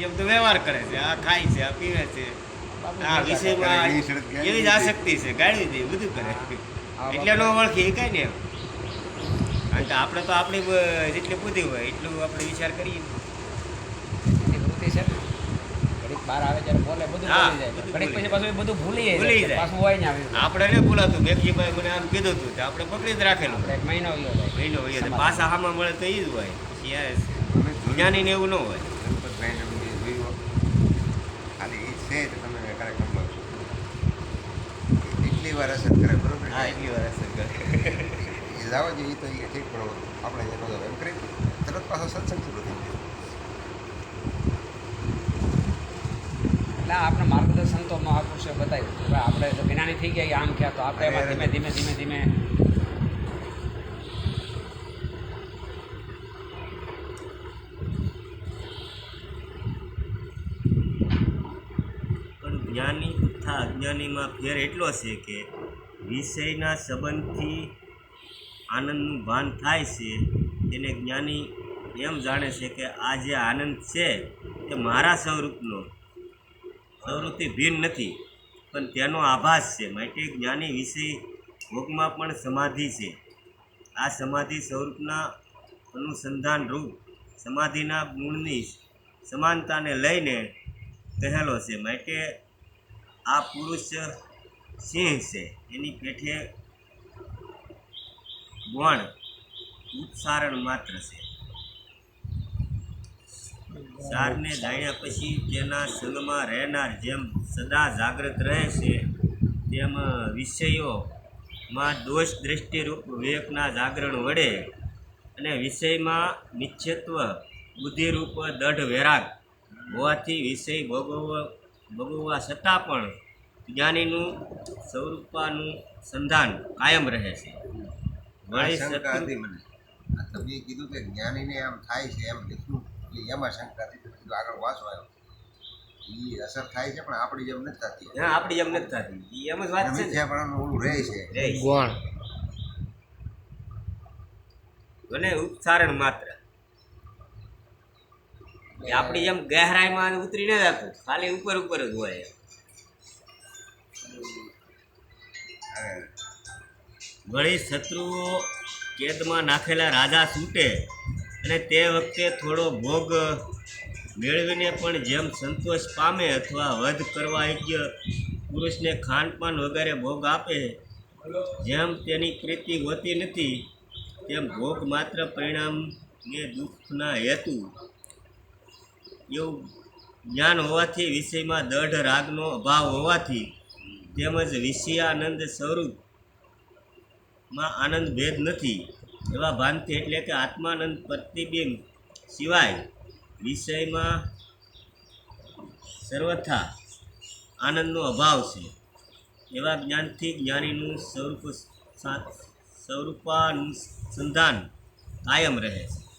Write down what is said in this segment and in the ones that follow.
જેમ તો વ્યવહાર કરે છે આ ખાય છે આ પીવે છે. આ વિષયમાં એવી જ આસક્તિ છે ગાળી દે બધું કરે. એટલે નો ઓળખી કઈ ને એમ કારણ કે આપણે તો આપણી જેટલી બુદ્ધિ હોય એટલું આપણે વિચાર કરીએ. ને બહાર આવે ત્યારે બોલે બધું હા, બોલી જાય. ઘડીક પછી પાછું બધું ભૂલી જાય ભૂલી છે. જાય. પાછું હોય ને આવ્યું આપણે નહીં ભૂલાતું મેઘજીભાઈ મને આમ કીધું હતું તો આપણે પકડી જ રાખેલું. આપણે એક મહિનો ગયો જાય મહિનો હોય પાછા હામાં મળે તો એ જ હોય. જ્ઞાની ને એવું ન હોય ગણપતભાઈને અમે જોયું ખાલી એ છે તો તમે કાર્યક્રમમાં એટલી વાર અસર કરે બરોબર? હા એટલી વાર અસર કરે. એ લાવો જોઈએ તો એ ઠીક પણ આપણે એનો એમ કરી તરત પાછો સત્સંગ શરૂ થઈ ગયો. એટલે આપણે માર્ગદર્શન તો મહાપુરુષે બતાવ્યું. આપણે તો જ્ઞાની થઈ ગયા આમ ક્યાં? તો આપણે ધીમે ધીમે ધીમે ધીમે જ્ઞાની તથા અજ્ઞાનીમાં ફેર એટલો છે કે વિષયના સંબંધથી આનંદનું ભાન થાય છે, તેને જ્ઞાની એમ જાણે છે કે આ જે આનંદ છે તે મારા સ્વરૂપનો, સ્વરૂપથી ભિન્ન નથી, પણ તેનો આભાસ છે. માટે જ્ઞાની વિષય ભોગમાં પણ સમાધિ છે. આ સમાધિ સ્વરૂપના અનુસંધાન રૂપ સમાધિના ગુણની સમાનતાને લઈને કહેલો છે. માટે આ પુરુષ સિંહ છે. એની પેઠે ગોણ ઉપસારણ માત્ર છે. સારને જાણ્યા પછી તેના સંગમાં રહેનાર જેમ સદા જાગૃત રહે છે, તેમ વિષયોમાં દોષ દ્રષ્ટિરૂપ વિવેકના જાગરણ વડે અને વિષયમાં નિશ્ચિત્વ બુદ્ધિરૂપ દઢ વૈરાગ હોવાથી વિષય ભોગવવા ભોગવવા છતાં પણ જ્ઞાનીનું સ્વરૂપાનું સંધાન કાયમ રહે છે. તમે કીધું કે જ્ઞાનીને આમ થાય છે એમ લખ્યું. એટલે એમાં શંકા હતી. આગળ વાંચો આવ્યો એ અસર થાય છે પણ આપણી જેમ નથી થતી. હા આપણી જેમ નથી થતી. એમ જ વાત છે મિથ્યાપણાનું ઓલું રહે છે. રે ગોણ ભલે ઉપસારણ માત્ર. આપણી જેમ ગહેરાઈમાં ઉતરી ન જતું ખાલી ઉપર ઉપર જ હોય. વળી શત્રુઓ કેદમાં નાખેલા રાજા છૂટે અને તે વખતે થોડો ભોગ મેળવીને પણ જેમ સંતોષ પામે અથવા વધ કરવા યોગ્ય પુરુષને ખાનપાન વગેરે ભોગ આપે, જેમ તેની પ્રીતિ હોતી નથી, તેમ ભોગ માત્ર પરિણામને દુઃખના હેતુ એવું જ્ઞાન હોવાથી વિષયમાં દઢ રાગનો અભાવ હોવાથી તેમજ વિષયાનંદ સ્વરૂપમાં આનંદ ભેદ નથી. એવા ભાનથી એટલે કે આત્માનંદ પ્રતિબિંબ સિવાય વિષયમાં સર્વથા આનંદનો અભાવ છે. એવા જ્ઞાનથી જ્ઞાનીનું સ્વરૂપ સ્વરૂપાનુસંધાન કાયમ રહે છે.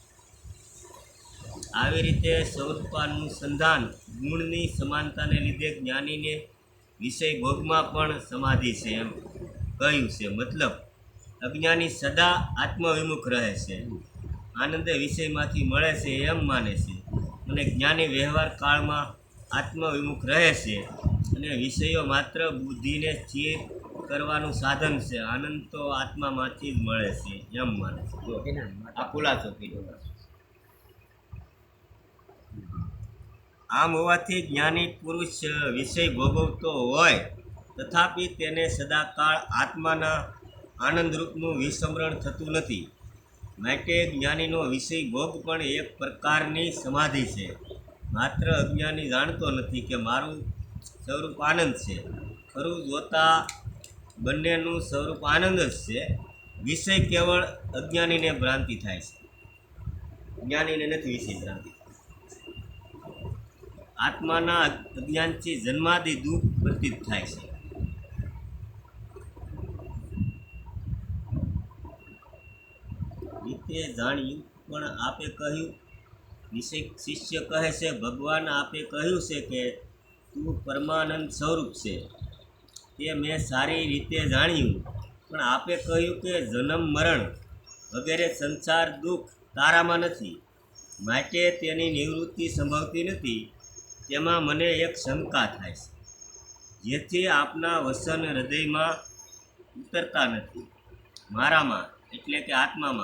આવી રીતે સ્વરૂપાનુસંધાન ગુણની સમાનતાને લીધે જ્ઞાનીને વિષય ભોગમાં પણ સમાધિ છે એમ કહ્યું છે. મતલબ અજ્ઞાની સદા આત્મવિમુખ રહે છે. આનંદ વિષયમાંથી મળે છે એમ માને છે. અને જ્ઞાની વ્યવહાર કાળમાં આત્મવિમુખ રહે છે. અને વિષયો માત્ર બુદ્ધિને સ્થિર કરવાનું સાધન છે. આનંદ તો આત્મામાંથી જ મળે છે એમ માને છે. આ ખુલાસો ફિલોસોફી આમ હોવાથી જ્ઞાની પુરુષ વિષય ભોગવતો હોય, તથાપિ તેને સદાકાળ આત્માના આનંદરૂપનું વિસ્મરણ થતું નથી. માટે જ્ઞાનીનો વિષય ભોગ પણ એક પ્રકારની સમાધિ છે. માત્ર અજ્ઞાની જાણતો નથી કે મારું સ્વરૂપ આનંદ છે. ખરું જોતા બંનેનું સ્વરૂપ આનંદ જ છે. વિષય કેવળ અજ્ઞાનીને ભ્રાંતિ થાય છે. જ્ઞાનીને નથી વિષય ભ્રાંતિ. આત્માના અજ્ઞાનથી જન્માદિ દુઃખ પ્રતીત થાય છે. રીતે જાણ્યું, પણ આપે કહ્યું. વિષય શિષ્ય કહે છે, ભગવાન આપે કહ્યું છે કે તું પરમાનંદ સ્વરૂપ છે. તે મેં સારી રીતે જાણ્યું, પણ આપે કહ્યું કે જન્મ મરણ વગેરે સંસાર દુઃખ તારામાં નથી. માટે તેની નિવૃત્તિ સંભવતી નથી. તેમાં મને એક શંકા થાય છે. જેથી આપના વસન હૃદયમાં ઉતરતા નથી. મારામાં, એટલે કે આત્મામાં.